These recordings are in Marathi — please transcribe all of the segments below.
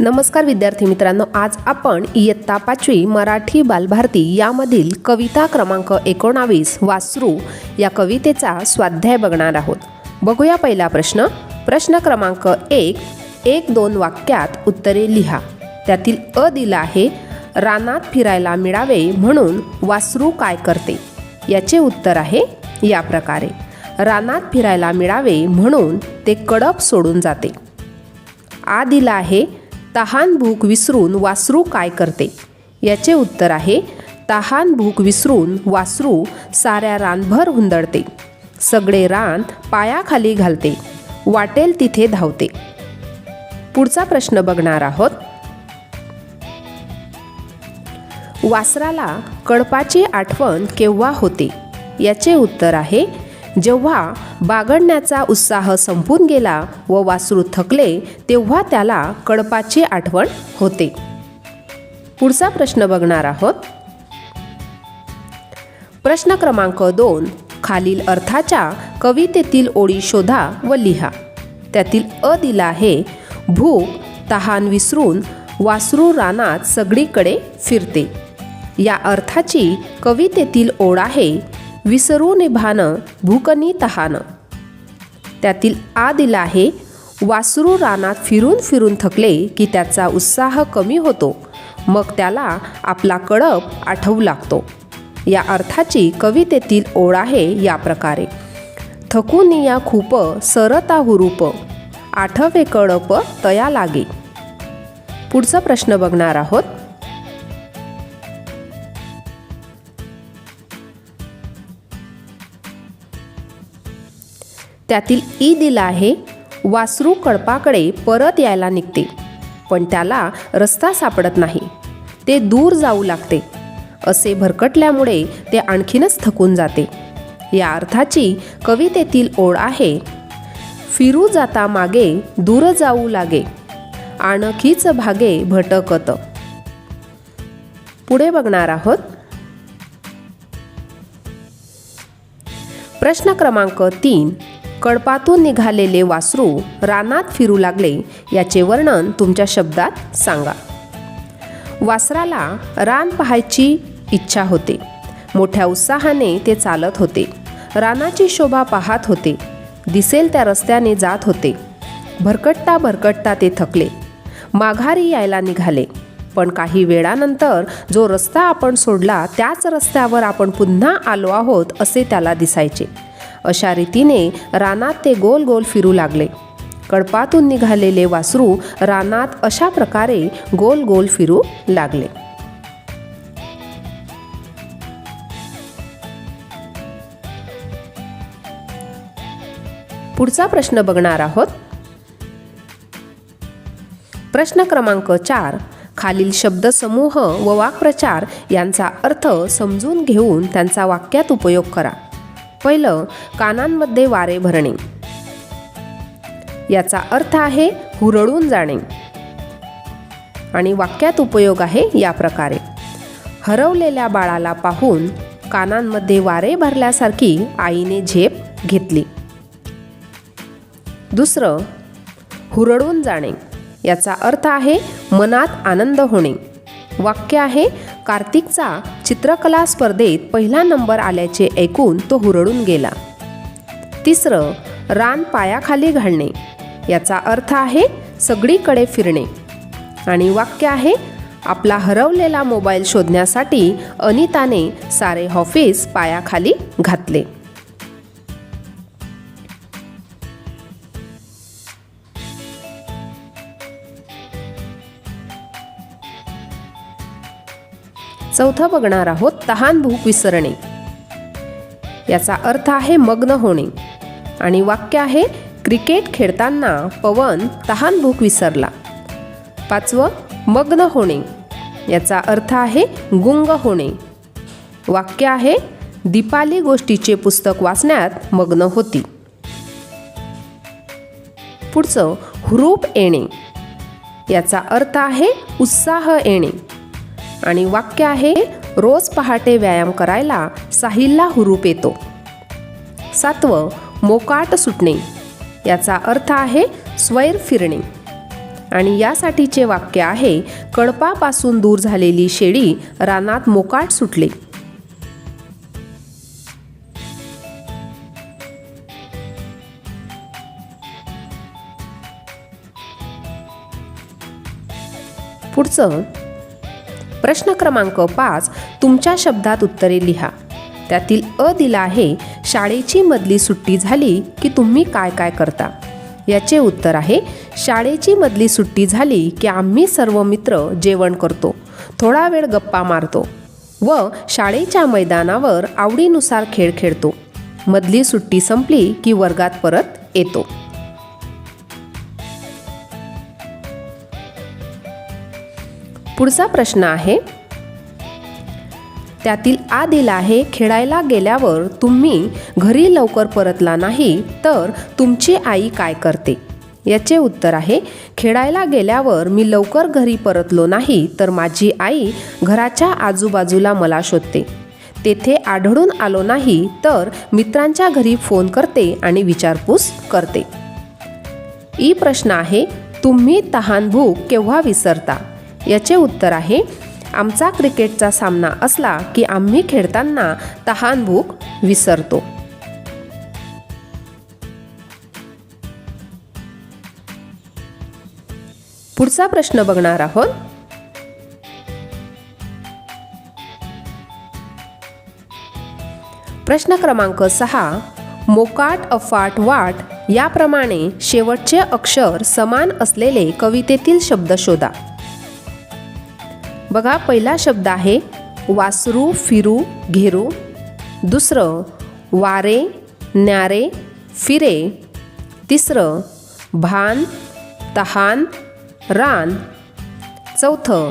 नमस्कार विद्यार्थी मित्रांनो आज आपण इयत्ता पाचवी मराठी बालभारती यामधील कविता क्रमांक एकोणावीस वासरू या कवितेचा स्वाध्याय बघणार आहोत. बघूया पहिला प्रश्न. प्रश्न क्रमांक एक एक दोन वाक्यात उत्तरे लिहा. त्यातील अ दिला आहे रानात फिरायला मिळावे म्हणून वासरू काय करते? याचे उत्तर आहे या प्रकारे. रानात फिरायला मिळावे म्हणून ते कडप सोडून जाते. आ दिला आहे तहान भूक विसरून वासरू काय करते? याचे उत्तर आहे तहान भूक विसरून वासरू साऱ्या रानभर हुंदडते. सगळे रान पायाखाली घालते वाटेल तिथे धावते. पुढचा प्रश्न बघणार आहोत. वासराला कडपाची आठवण केव्हा होते? याचे उत्तर आहे जेव्हा बागडण्याचा उत्साह संपून गेला व वासरू थकले तेव्हा त्याला कडपाची आठवण होते. पुढचा प्रश्न बघणार आहोत. प्रश्न क्रमांक दोन खालील अर्थाच्या कवितेतील ओळी शोधा व लिहा. त्यातील अ दिला आहे भूक तहान विसरून वासरू रानात सगळीकडे फिरते. या अर्थाची कवितेतील ओढ आहे विसरू निभानं भूकनी तहान. त्यातील आ दिला आहे वासरू रानात फिरून फिरून थकले की त्याचा उत्साह कमी होतो. मग त्याला आपला कळप आठवू लागतो. या अर्थाची कवितेतील ओढ आहे या प्रकारे. थकून या खूप सरता हुरूप आठवे कळप तया लागे. पुढचा प्रश्न बघणार आहोत. त्यातील ई दिला आहे वासरू कळपाकडे परत यायला निघते. पण त्याला रस्ता सापडत नाही. ते दूर जाऊ लागते. असे भरकटल्यामुळे ते आणखीनच थकून जाते. या अर्थाची कवितेतील ओढ आहे फिरू जाता मागे दूर जाऊ लागे. आणखीच भागे भटकत. पुढे बघणार आहोत. प्रश्न क्रमांक तीन. कळपातून निघालेले वासरू रानात फिरू लागले. याचे वर्णन तुमच्या शब्दात सांगा. वासराला रान पाहायची इच्छा होते. मोठ्या उत्साहाने ते चालत होते. रानाची शोभा पाहत होते. दिसेल त्या रस्त्याने जात होते. भरकटता भरकटता ते थकले. माघारी यायला निघाले. पण काही वेळानंतर जो रस्ता आपण सोडला त्याच रस्त्यावर आपण पुन्हा आलो आहोत असे त्याला दिसायचे. अशा रीतीने रानात ते गोल गोल फिरू लागले. कडपातून निघालेले वासरू रानात अशा प्रकारे गोल गोल फिरू लागले. पुढचा प्रश्न बघणार आहोत. प्रश्न क्रमांक चार खालील शब्दसमूह व वाक्प्रचार यांचा अर्थ समजून घेऊन त्यांचा वाक्यात उपयोग करा. पहिलं कानांमध्ये वारे भरणे. याचा अर्थ आहे हुरळून जाणे. आणि वाक्यात उपयोग आहे या प्रकारे. हरवलेल्या बाळाला पाहून कानांमध्ये वारे भरल्यासारखी आईने झेप घेतली. दुसरं हुरळून जाणे. याचा अर्थ आहे मनात आनंद होणे. वाक्य आहे कार्तिकचा चित्रकला स्पर्धेत पहिला नंबर आल्याचे ऐकून तो हुरळून गेला. तिसरं रान पायाखाली घालणे. याचा अर्थ आहे सगळीकडे फिरणे. आणि वाक्य आहे आपला हरवलेला मोबाईल शोधण्यासाठी अनिताने सारे ऑफिस पायाखाली घातले. चौथं बघणार आहोत तहान भूक विसरणे. याचा अर्थ आहे मग्न होणे. आणि वाक्य आहे क्रिकेट खेळताना पवन तहान भूक विसरला. पाचवं मग्न होणे. याचा अर्थ आहे गुंग होणे. वाक्य आहे दीपाली गोष्टीचे पुस्तक वाचण्यात मग्न होती. पुढचं हुरूप येणे. याचा अर्थ आहे उत्साह येणे. आणि वाक्य आहे रोज पहाटे व्यायाम करायला साहिलला हुरूप येतो. सातवं मोकाट सुटणे. याचा अर्थ आहे स्वैर फिरणे. आणि यासाठीचे वाक्य आहे कळपापासून दूर झालेली शेळी रानात मोकाट सुटले. पुढचं प्रश्न क्रमांक पाच तुमच्या शब्दात उत्तरे लिहा. त्यातील अ दिला आहे शाळेची मधली सुट्टी झाली की तुम्ही काय काय करता? याचे उत्तर आहे शाळेची मधली सुट्टी झाली की आम्ही सर्व मित्र जेवण करतो. थोडा वेळ गप्पा मारतो व शाळेच्या मैदानावर आवडीनुसार खेळ खेळतो. मधली सुट्टी संपली की वर्गात परत येतो. पुढचा प्रश्न आहे. त्यातील आ दिला आहे खेळायला गेल्यावर तुम्ही घरी लवकर परतला नाही तर तुमची आई काय करते? याचे उत्तर आहे खेळायला गेल्यावर मी लवकर घरी परतलो नाही तर माझी आई घराच्या आजूबाजूला मला शोधते. तेथे आढळून आलो नाही तर मित्रांच्या घरी फोन करते आणि विचारपूस करते. ई प्रश्न आहे तुम्ही तहानभूक केव्हा विसरता? याचे उत्तर आहे आमचा क्रिकेटचा सामना असला की आम्ही खेळताना तहान भूक विसरतो. पुढचा प्रश्न बघणार आहोत. प्रश्न क्रमांक सहा मोकाट अफाट वाट याप्रमाणे शेवटचे अक्षर समान असलेले कवितेतील शब्द शोधा. बघा पहिला शब्द आहे वासरू फिरू घेरू. दुसरं वारे न्यारे फिरे. तिसरं भान तहान रान. चौथं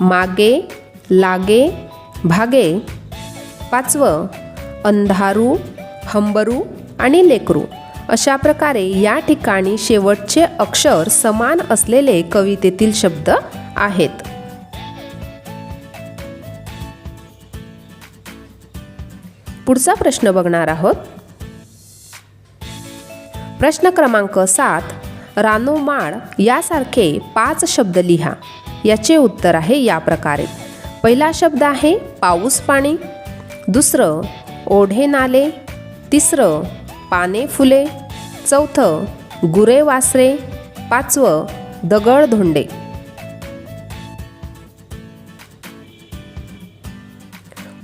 मागे लागे भागे. पाचवं अंधारू हंबरू आणि लेकरू. अशा प्रकारे या ठिकाणी शेवटचे अक्षर समान असलेले कवितेतील शब्द आहेत. पुढचा प्रश्न बघणार आहोत. प्रश्न क्रमांक सात रानोमाळ यासारखे पाच शब्द लिहा. याचे उत्तर आहे या प्रकारे. पहिला शब्द आहे पाऊस पाणी दुसरं ओढे नाले तिसरं पाने फुले चौथं गुरे वासरे पाचवं दगड धोंडे.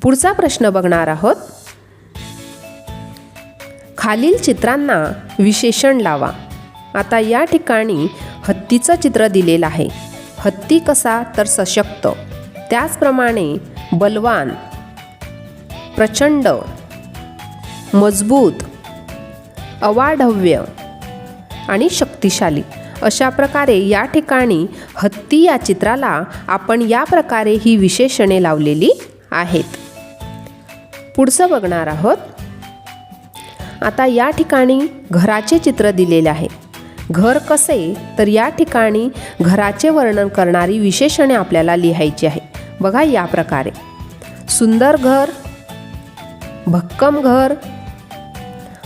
पुढचा प्रश्न बघणार आहोत. खालील चित्रांना विशेषण लावा. आता या ठिकाणी हत्तीचं चित्र दिलेलं आहे. हत्ती कसा तर सशक्त. त्याचप्रमाणे बलवान प्रचंड मजबूत अवाढव्य आणि शक्तिशाली. अशा प्रकारे या ठिकाणी हत्ती या चित्राला आपण या प्रकारे ही विशेषणे लावलेली आहेत. पुढचं बघणार आहोत. आता या ठिकाणी घराचे चित्र दिलेले आहे. घर कसे तर या ठिकाणी घराचे वर्णन करणारी विशेषणे आपल्याला लिहायची आहे. बघा या प्रकारे. सुंदर घर भक्कम घर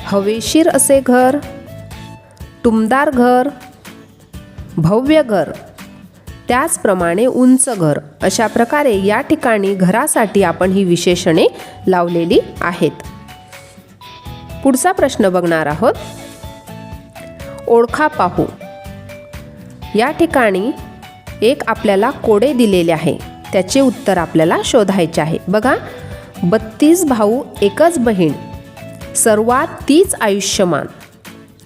हवेशीर असे घर टुमदार घर भव्य घर त्याचप्रमाणे उंच घर. अशा प्रकारे या ठिकाणी घरासाठी आपण ही विशेषणे लावलेली आहेत. पुढचा प्रश्न बघणार आहोत. ओळखा पाहू. या ठिकाणी एक आपल्याला कोडे दिलेले आहे. त्याचे उत्तर आपल्याला शोधायचे आहे. बघा बत्तीस भाऊ एकच बहीण सर्वात तीच आयुष्यमान.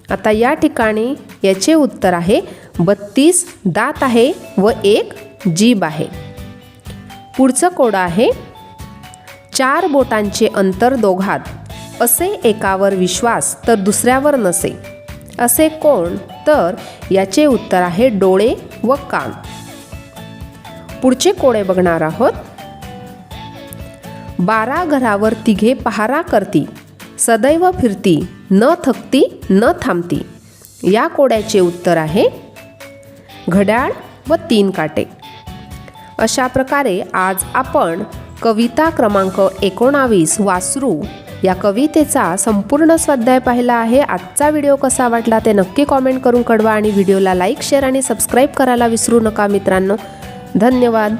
आता या ठिकाणी याचे उत्तर आहे बत्तीस दात आहे व एक जीभ आहे. पुढचं कोडं आहे चार बोटांचे अंतर दोघात. असे एकावर विश्वास तर दुसऱ्यावर नसे. असे कोण? तर याचे उत्तर आहे डोळे व कान. पुढचे कोडे बघणार आहोत. बारा घरावर तिघे पहारा करती. सदैव फिरती न थकती न थांबती. या कोड्याचे उत्तर आहे घड्याळ व तीन काटे. अशा प्रकारे आज आपण कविता क्रमांक एकोणावीस वासरू या कवितेचा संपूर्ण स्वाध्याय पाहिला आहे. आजचा व्हिडिओ कसा वाटला ते नक्की कॉमेंट करून कळवा आणि व्हिडिओला लाईक शेअर आणि सबस्क्राईब करायला विसरू नका मित्रांनो. धन्यवाद.